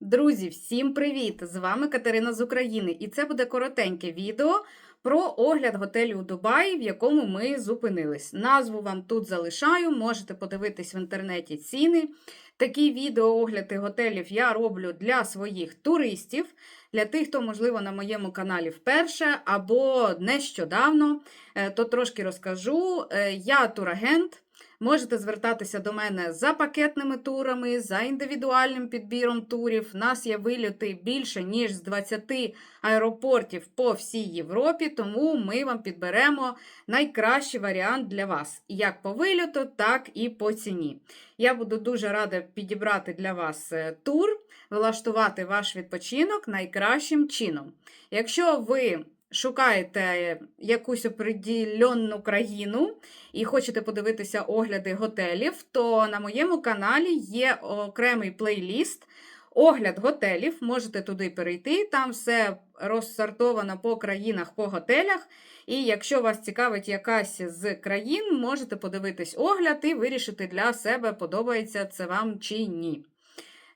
Друзі, всім привіт! З вами Катерина з України, і це буде коротеньке відео про огляд готелю у Дубаї, в якому ми зупинились. Назву вам тут залишаю, можете подивитись в інтернеті ціни. Такі відеоогляди готелів я роблю для своїх туристів, для тих, хто, можливо, на моєму каналі вперше або нещодавно, Е, то трошки розкажу. Е, Я турагент. Можете звертатися до мене за пакетними турами, за індивідуальним підбіром турів. У нас є вильоти більше, ніж з 20 аеропортів по всій Європі, тому ми вам підберемо найкращий варіант для вас. Як по вильоту, так і по ціні. Я буду дуже рада підібрати для вас е, тур, влаштувати ваш відпочинок найкращим чином. Якщо ви шукаєте якусь определенну країну і хочете подивитися огляди готелів, то на моєму каналі є окремий плейліст. Огляд готелів, можете туди перейти, там все розсортовано по країнах, по готелях. І якщо вас цікавить якась з країн, можете подивитись огляд і вирішити для себе, подобається це вам чи ні.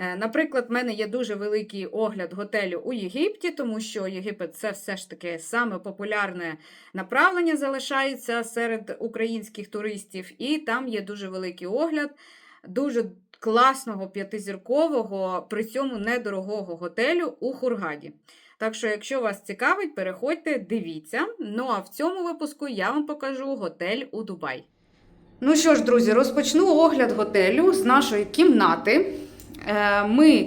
Е, Наприклад, в мене є дуже великий огляд готелю у Єгипті, тому що Єгипет це все ж таки саме популярне направлення залишається серед українських туристів, і там є дуже великий огляд, дуже класного п'ятизіркового, при цьому недорогого готелю у Хургаді. Так що, якщо вас цікавить, переходьте, дивіться. Ну а в цьому випуску я вам покажу готель у Дубай. Ну що ж, друзі, розпочну огляд готелю з нашої кімнати. Е, Ми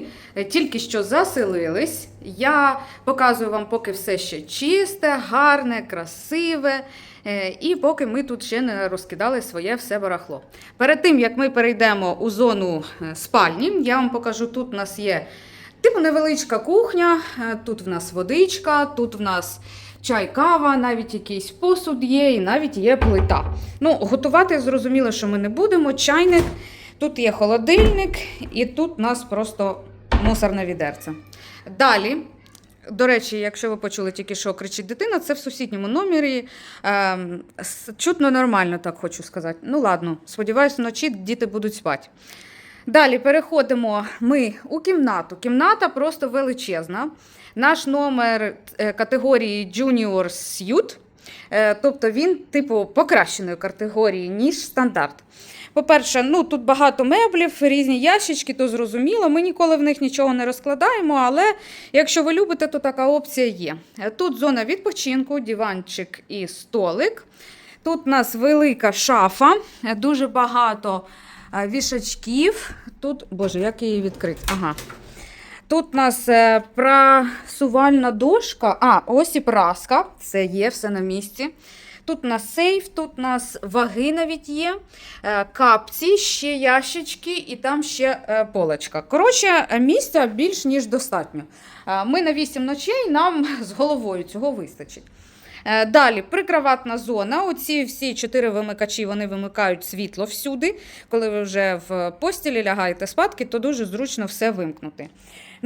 тільки що заселились. Я показую вам поки все ще чисте, гарне, красиве. Е, І поки ми тут ще не розкидали своє все барахло. Перед тим як ми перейдемо у зону е, спальні, я вам покажу, тут у нас є типу невеличка кухня, тут в нас водичка, тут в нас чай, кава, навіть якийсь посуд є, і навіть є плита. Ну, готувати зрозуміло, що ми не будемо. Чайник. Тут є холодильник, і тут у нас просто мусорне відерце. Далі, до речі, якщо ви почули тільки що кричить дитина, це в сусідньому номері. Ем, чутно нормально, так хочу сказати. Ну ладно, сподіваюся, вночі діти будуть спати. Далі переходимо ми у кімнату. Кімната просто величезна. Наш номер е, категорії Junior Suite, е, тобто він, типу, покращеної категорії, ніж стандарт. По-перше, ну тут багато меблів, різні ящички, то зрозуміло. Ми ніколи в них нічого не розкладаємо, але якщо ви любите, то така опція є. Е, Тут зона відпочинку, диванчик і столик. Тут у нас велика шафа, е, дуже багато е, вішачків. Тут, боже, як її відкрити? Ага. Тут у нас прасувальна дошка. А, ось і праска. Це є, все на місці. Тут у нас сейф, тут у нас ваги навіть є, е, капці, ще ящички і там ще е, полочка. Коротше, місця більш ніж достатньо. Е, Ми на 8 ночей, нам з головою цього вистачить. Далі прикроватна зона. Оці всі чотири вимикачі вони вимикають світло всюди. Коли ви вже в постілі лягаєте спадки, то дуже зручно все вимкнути.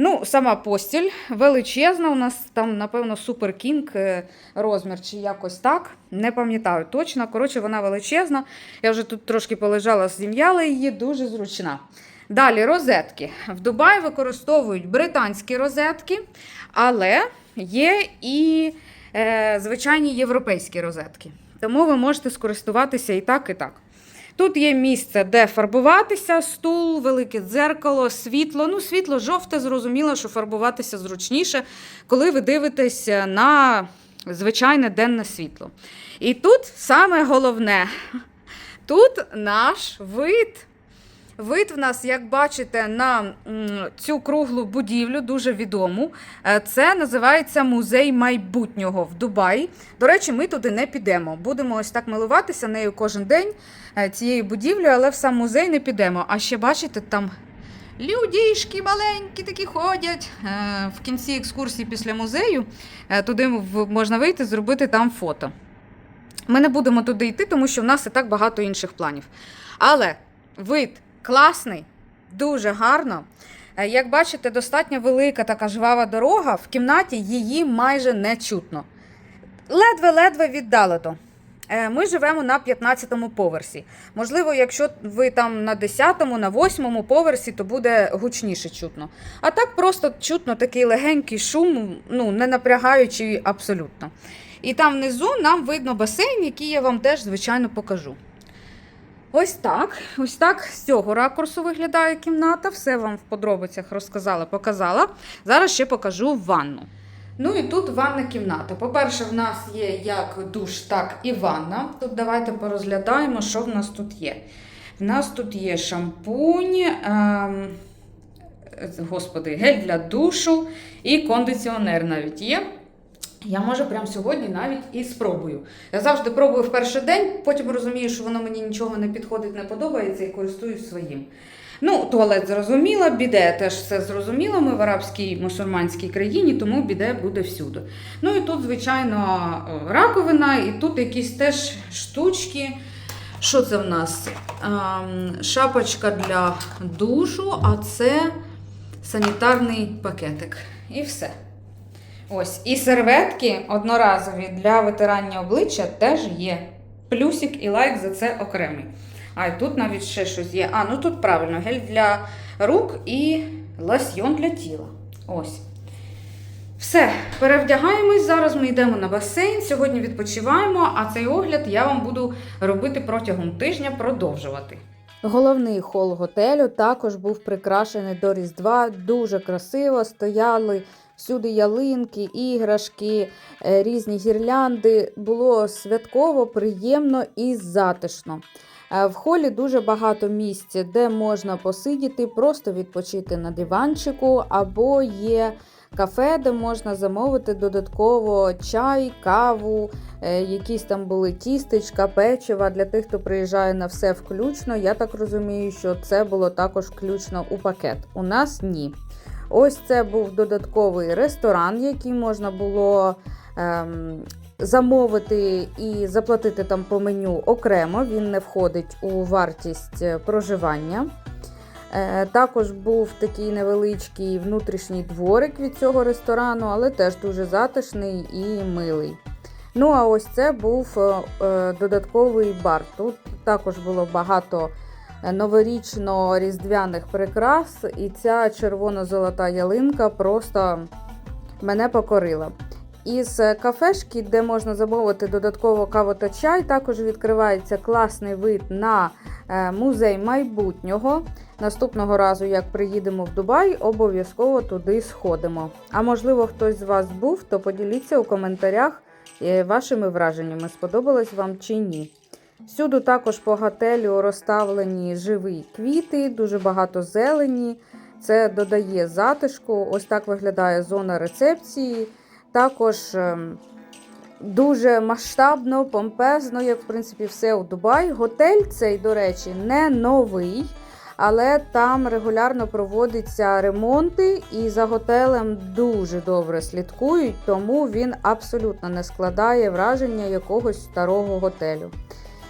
Ну, сама постіль величезна. У нас там, напевно, супер кінг е, розмір чи якось так. Не пам'ятаю точно. Коротше, вона величезна. Я вже тут трошки полежала, зім'яла її, дуже зручна. Далі розетки. В Дубаї використовують британські розетки, але є і е, звичайні європейські розетки. Тому ви можете скористуватися і так, і так. Тут є місце, де фарбуватися, стул, велике дзеркало, світло. Ну, світло жовте, зрозуміло, що фарбуватися зручніше, коли ви дивитесь на звичайне денне світло. І тут саме головне, тут наш вид. Вид в нас, як бачите, на цю круглу будівлю, дуже відому. Е, Це називається музей майбутнього в Дубаї. До речі, ми туди не підемо. Будемо ось так милуватися нею кожен день е, цією будівлею, але в сам музей не підемо. А ще бачите, там людішки маленькі такі ходять. Е, В кінці екскурсії після музею туди можна вийти, зробити там фото. Ми не будемо туди йти, тому що в нас і так багато інших планів. Але вид класний, дуже гарно. Е, Як бачите, достатньо велика така жвава дорога. В кімнаті її майже не чутно. Ледве-ледве віддалено. Е, Ми живемо на 15-му поверсі. Можливо, якщо ви там на 10-му, на 8-му поверсі, то буде гучніше чутно. А так просто чутно такий легенький шум, ну не напрягаючий абсолютно. І там внизу нам видно басейн, який я вам теж, звичайно, покажу. Ось так. Ось так з цього ракурсу виглядає кімната. Все вам в подробицях розказала, показала. Зараз ще покажу ванну. Ну і тут ванна кімната. По-перше, в нас є як душ, так і ванна. Тут давайте порозглядаємо, що в нас тут є. В нас тут є шампунь, ем, господи, гель для душу і кондиціонер навіть є. Я може прямо сьогодні навіть і спробую. Я завжди пробую в перший день, потім розумію, що воно мені нічого не підходить, не подобається і користуюсь своїм. Ну, туалет зрозуміло, біде теж все зрозуміло. Ми в арабській мусульманській країні, тому біде буде всюди. Ну і тут, звичайно, е, раковина, і тут якісь теж штучки. Що це в нас? Ем, Шапочка для душу, а це санітарний пакетик. І все. Ось. І серветки одноразові для витирання обличчя теж є. Плюсик і лайк за це окремий. А і тут навіть ще щось є. А, ну тут правильно, гель для рук і лосьйон для тіла. Ось. Все, перевдягаємось. Зараз ми йдемо на басейн. Сьогодні відпочиваємо, а цей огляд я вам буду робити протягом тижня, продовжувати. Головний хол готелю також був прикрашений до Різдва. Дуже красиво стояли всюди ялинки, іграшки, е, різні гірлянди. Було святково, приємно і затишно. Е, В холі дуже багато місць, де можна посидіти, просто відпочити на диванчику, або є кафе, де можна замовити додатково чай, каву, е, якісь там були тістечка, печива для тих, хто приїжджає на все включно. Я так розумію, що це було також включно у пакет. У нас ні. Ось це був додатковий ресторан, який можна було ем, замовити і заплатити там по меню окремо. Він не входить у вартість е, проживання. Е, Також був такий невеличкий внутрішній дворик від цього ресторану, але теж дуже затишний і милий. Ну, а ось це був е, додатковий бар. Тут також було багато новорічно-різдвяних прикрас, і ця червоно-золота ялинка просто мене покорила. Із е, кафешки, де можна замовити додатково каву та чай, також відкривається класний вид на е, музей майбутнього. Наступного разу, як приїдемо в Дубай, обов'язково туди сходимо. А можливо, хтось з вас був, то поділіться у коментарях е, вашими враженнями, сподобалось вам чи ні. Всюди також по готелю розставлені живі квіти, дуже багато зелені. Це додає затишку. Ось так виглядає зона рецепції. Також ем, дуже масштабно, помпезно, як в принципі все у Дубаї. Готель цей, до речі, не новий, але там регулярно проводяться ремонти, і за готелем дуже добре слідкують, тому він абсолютно не складає враження якогось старого готелю.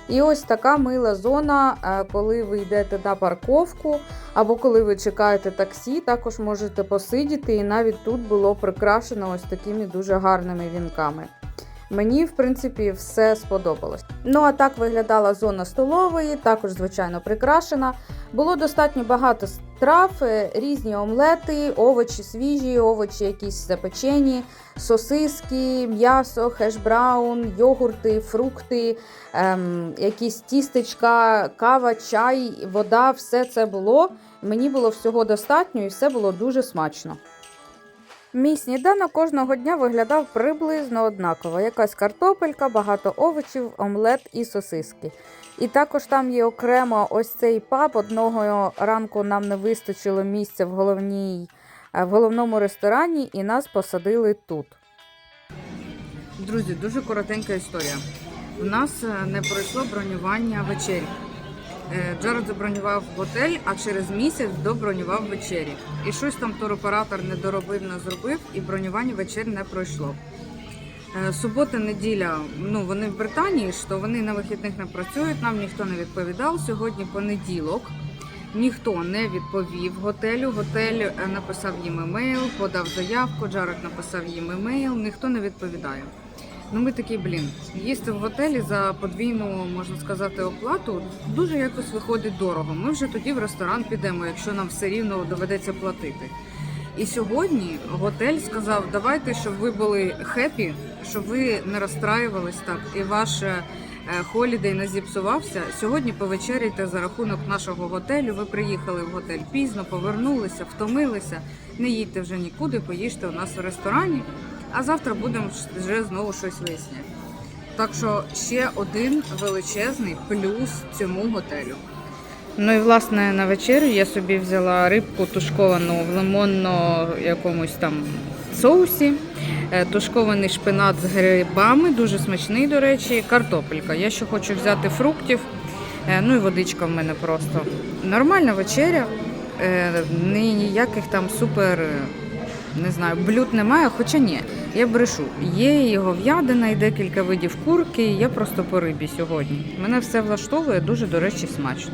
І ось така мила зона, е, коли ви йдете на парковку, або коли ви чекаєте таксі, також можете посидіти, і навіть тут було прикрашено ось такими дуже гарними вінками. Мені, в принципі, все сподобалось. Ну а так виглядала зона столової, також, звичайно, прикрашена. Було достатньо багато страв, е, різні омлети, овочі свіжі, овочі якісь запечені, сосиски, м'ясо, хешбраун, йогурти, фрукти, ем, якісь тістечка, кава, чай, вода, все це було. Мені було всього достатньо і все було дуже смачно. Мій сніданок кожного дня виглядав приблизно однаково. Якась картопелька, багато овочів, омлет і сосиски. І також там є окремо ось цей паб. Одного ранку нам не вистачило місця в, головній, е, в головному ресторані, і нас посадили тут. Друзі, дуже коротенька історія. У нас е, не пройшло бронювання вечері. Е, Джаред забронював готель, а через місяць добронював вечері. І щось там туроператор не доробив, не зробив, і бронювання вечері не пройшло. Е, Субота, неділя, ну вони в Британії, що вони на вихідних не працюють, нам ніхто не відповідав. Сьогодні понеділок. Ніхто не відповів готелю. Готель е, написав їм емейл, подав заявку. Джаред написав їм емейл, ніхто не відповідає. Ну ми такі, блін, їсти в готелі за подвійну, можна сказати, оплату дуже якось виходить дорого. Ми вже тоді в ресторан підемо, якщо нам все рівно доведеться платити. І сьогодні готель сказав, давайте, щоб ви були хеппі, щоб ви не розстраювались так, і ваш е, холідей не зіпсувався. Сьогодні повечеряйте за рахунок нашого готелю. Ви приїхали в готель пізно, повернулися, втомилися. Не їдьте вже нікуди, поїжте у нас в ресторані, а завтра будемо вже знову щось виясняти. Так що ще один величезний плюс цьому готелю. Ну і власне на вечерю я собі взяла рибку тушковану в лимонно якомусь там соусі, е, тушкований шпинат з грибами, дуже смачний, до речі, картопелька. Я ще хочу взяти фруктів, е, ну і водичка в мене просто. Нормальна вечеря, е, ніяких там супер. Не знаю, блюд немає, хоча ні, я брешу. Є і говядина, і декілька видів курки. Я просто по рибі сьогодні. Мене все влаштовує, дуже, до речі, смачно.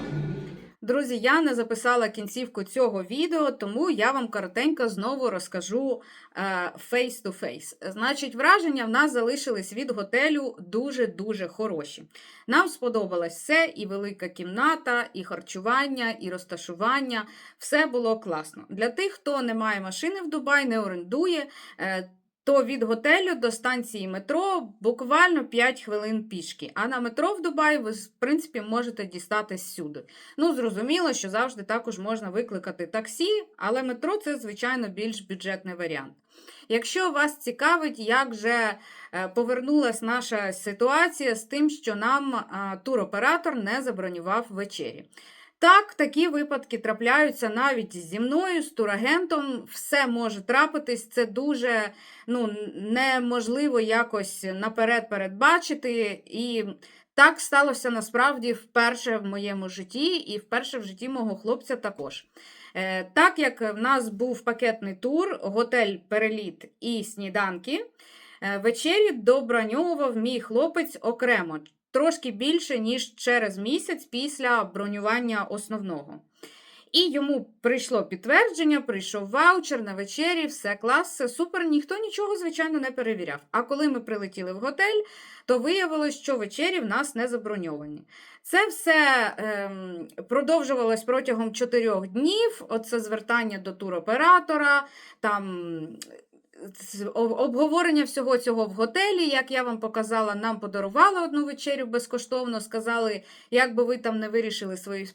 Друзі, я не записала кінцівку цього відео, тому я вам коротенько знову розкажу face to face. Значить, враження в нас залишились від готелю дуже-дуже хороші. Нам сподобалось все, і велика кімната, і харчування, і розташування. Все було класно. Для тих, хто не має машини в Дубай, не орендує. То від готелю до станції метро буквально 5 хвилин пішки. А на метро в Дубаї ви, в принципі, можете дістатись всюди. Ну, зрозуміло, що завжди також можна викликати таксі, але метро це, звичайно, більш бюджетний варіант. Якщо вас цікавить, як же е, повернулась наша ситуація з тим, що нам е, туроператор не забронював вечері. Так, такі випадки трапляються навіть зі мною, з турагентом. Все може трапитись. Це дуже ну, неможливо якось наперед передбачити. І так сталося насправді вперше в моєму житті, і вперше в житті мого хлопця також. Е, Так як в нас був пакетний тур, готель переліт і сніданки, е, вечері доброньовував мій хлопець окремо, трошки більше, ніж через місяць після бронювання основного. І йому прийшло підтвердження, прийшов ваучер на вечері, все клас, все супер. Ніхто нічого, звичайно, не перевіряв. А коли ми прилетіли в готель, то виявилось, що вечері в нас не заброньовані. Це все ем, продовжувалось протягом чотирьох днів. Оце звертання до туроператора, там обговорення всього цього в готелі. Як я вам показала, нам подарували одну вечерю безкоштовно. Сказали, як би ви там не вирішили свої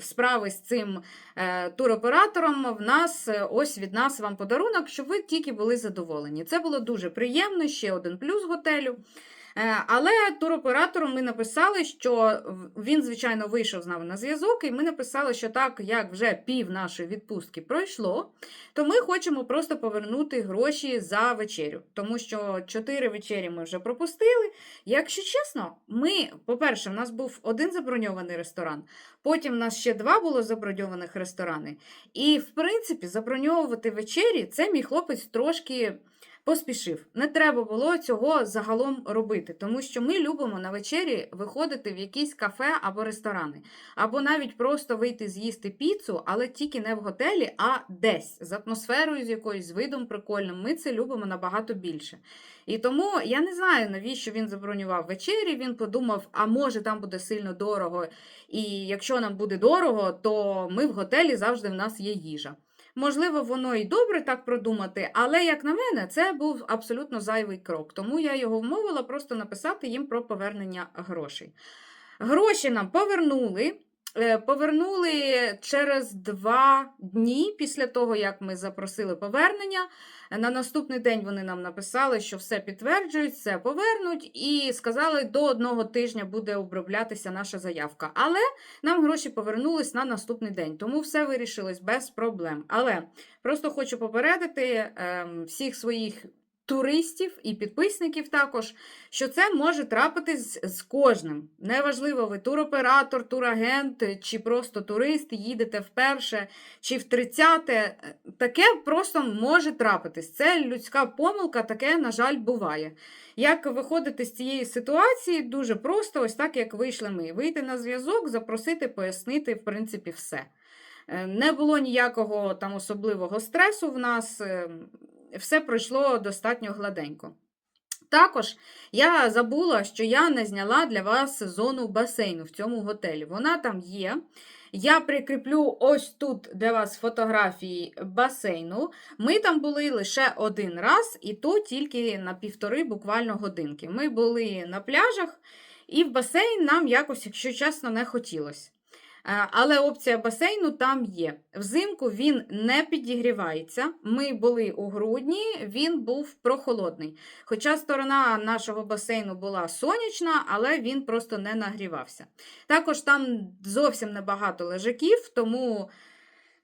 справи з цим е, туроператором. В нас е, ось від нас вам подарунок, щоб ви тільки були задоволені. Це було дуже приємно. Ще один плюс готелю. Е, Але туроператору ми написали, що він, звичайно, вийшов з нами на зв'язок, і ми написали, що так як вже пів нашої відпустки пройшло, то ми хочемо просто повернути гроші за вечерю. Тому що чотири вечері ми вже пропустили. Якщо чесно, ми, по-перше, в нас був один заброньований ресторан, потім в нас ще два було заброньованих ресторани. І, в принципі, заброньовувати вечері це мій хлопець трошки поспішив. Не треба було цього загалом робити, тому що ми любимо на вечері виходити в якісь кафе або ресторани, або навіть просто вийти з'їсти піцу, але тільки не в готелі, а десь з атмосферою, з якоюсь з видом прикольним. Ми це любимо набагато більше. І тому я не знаю, навіщо він забронював вечері. Він подумав, а може там буде сильно дорого. І якщо нам буде дорого, то ми в готелі завжди в нас є їжа. Можливо, воно і добре так продумати, але, як на мене, це був абсолютно зайвий крок. Тому я його вмовила просто написати їм про повернення грошей. Гроші нам повернули. Е, Повернули через два дні після того, як ми запросили повернення. На наступний день вони нам написали, що все підтверджують, все повернуть, і сказали, до одного тижня буде оброблятися наша заявка. Але нам гроші повернулись на наступний день, тому все вирішилось без проблем. Але просто хочу попередити ем, всіх своїх туристів і підписників також, що це може трапитись з кожним. Неважливо, ви туроператор, турагент чи просто турист, їдете вперше чи в 30-те. Таке просто може трапитись. Це людська помилка, таке, на жаль, буває. Як виходити з цієї ситуації? Дуже просто, ось так, як вийшли ми. Вийти на зв'язок, запросити, пояснити, в принципі, все. Е, Не було ніякого там особливого стресу в нас, е, все пройшло достатньо гладенько. Також я забула, що я не зняла для вас зону басейну в цьому готелі. Вона там є. Я прикріплю ось тут для вас фотографії басейну. Ми там були лише один раз, і то тільки на півтори буквально годинки. Ми були на пляжах, і в басейн нам якось, якщо чесно, не хотілося. Е, Але опція басейну там є. Взимку він не підігрівається. Ми були у грудні, він був прохолодний. Хоча сторона нашого басейну була сонячна, але він просто не нагрівався. Також там зовсім небагато лежаків, тому.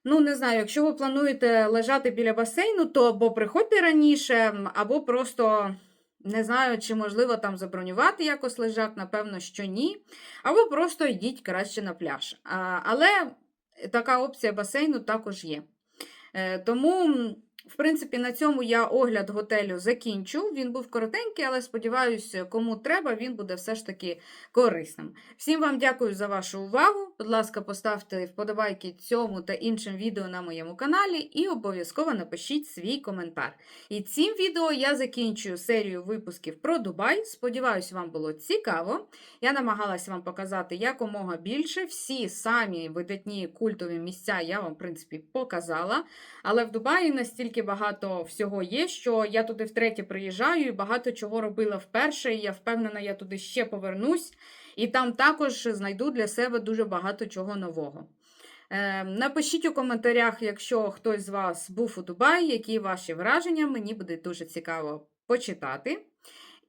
Ну, не знаю, якщо ви плануєте лежати біля басейну, то або приходьте раніше, або просто не знаю, чи можливо там забронювати якось лежак, напевно, що ні. Або просто йдіть краще на пляж. Але така опція басейну також є. Е, Тому, в принципі, на цьому я огляд готелю закінчу. Він був коротенький, але сподіваюся, кому треба, він буде все ж таки корисним. Всім вам дякую за вашу увагу. Будь ласка, поставте вподобайки цьому та іншим відео на моєму каналі і обов'язково напишіть свій коментар. І цим відео я закінчую серію випусків про Дубай. Сподіваюсь, вам було цікаво. Я намагалась вам показати якомога більше. Всі самі видатні культові місця я вам, в принципі, показала. Але в Дубаї настільки багато всього є, що я туди втретє приїжджаю і багато чого робила вперше. І я впевнена, я туди ще повернусь. І там також знайду для себе дуже багато чого нового. Е, напишіть у коментарях, якщо хтось з вас був у Дубаї, які ваші враження. Мені буде дуже цікаво почитати.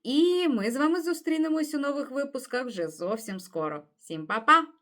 І ми з вами зустрінемось у нових випусках вже зовсім скоро. Всім па-па!